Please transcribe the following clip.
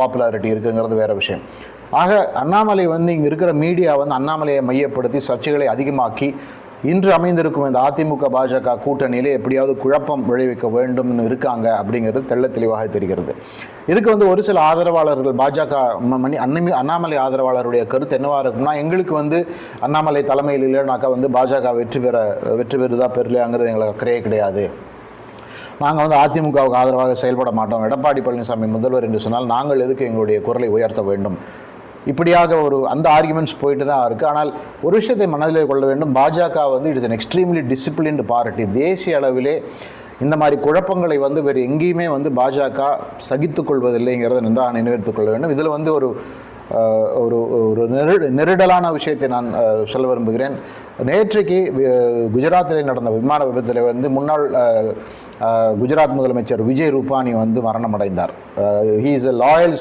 Popularity இருக்குங்கிறது வேற விஷயம். ஆக அண்ணாமலை வந்து இங்கே இருக்கிற மீடியா வந்து அண்ணாமலையை மையப்படுத்தி சர்ச்சைகளை அதிகமாக்கி இன்று அமைந்திருக்கும் இந்த அதிமுக பாஜக கூட்டணியிலே எப்படியாவது குழப்பம் விளைவிக்க வேண்டும்னு இருக்காங்க அப்படிங்கிறது தெள்ள தெளிவாக தெரிகிறது. இதுக்கு வந்து ஒரு சில ஆதரவாளர்கள் பாஜக மணி அண்ணமி அண்ணாமலை ஆதரவாளருடைய கருத்து என்னவாக இருக்கும்னா எங்களுக்கு வந்து அண்ணாமலை தலைமையில் இல்லைனாக்கா வந்து பாஜக வெற்றி பெற வெற்றி பெறுதா பெறலையாங்கிறது எங்களுக்கு அக்கறையே கிடையாது. நாங்கள் வந்து அதிமுகவுக்கு ஆதரவாக செயல்பட மாட்டோம். எடப்பாடி பழனிசாமி முதல்வர் என்று சொன்னால் நாங்கள் எதுக்கு எங்களுடைய குரலை உயர்த்த வேண்டும்? இப்படியாக ஒரு அந்த ஆர்குமெண்ட்ஸ் போயிட்டு தான் இருக்குது ஆனால் ஒரு விஷயத்தை மனதில் கொள்ள வேண்டும். பாஜக வந்து it's an extremely disciplined party தேசிய அளவிலே இந்த மாதிரி குழப்பங்களை வந்து வேறு எங்கேயுமே வந்து பாஜக சகித்து கொள்வதில்லைங்கிறத நன்றாக நினைவுறுத்திக் கொள்ள வேண்டும். இதில் வந்து ஒரு ஒரு ஒரு நெரு நெருடலான விஷயத்தை நான் சொல்ல விரும்புகிறேன். நேற்றைக்கு குஜராத்தில் நடந்த விமான விபத்தில் வந்து முன்னாள் குஜராத் முதலமைச்சர் விஜய் ரூபானி வந்து மரணமடைந்தார். He is a loyal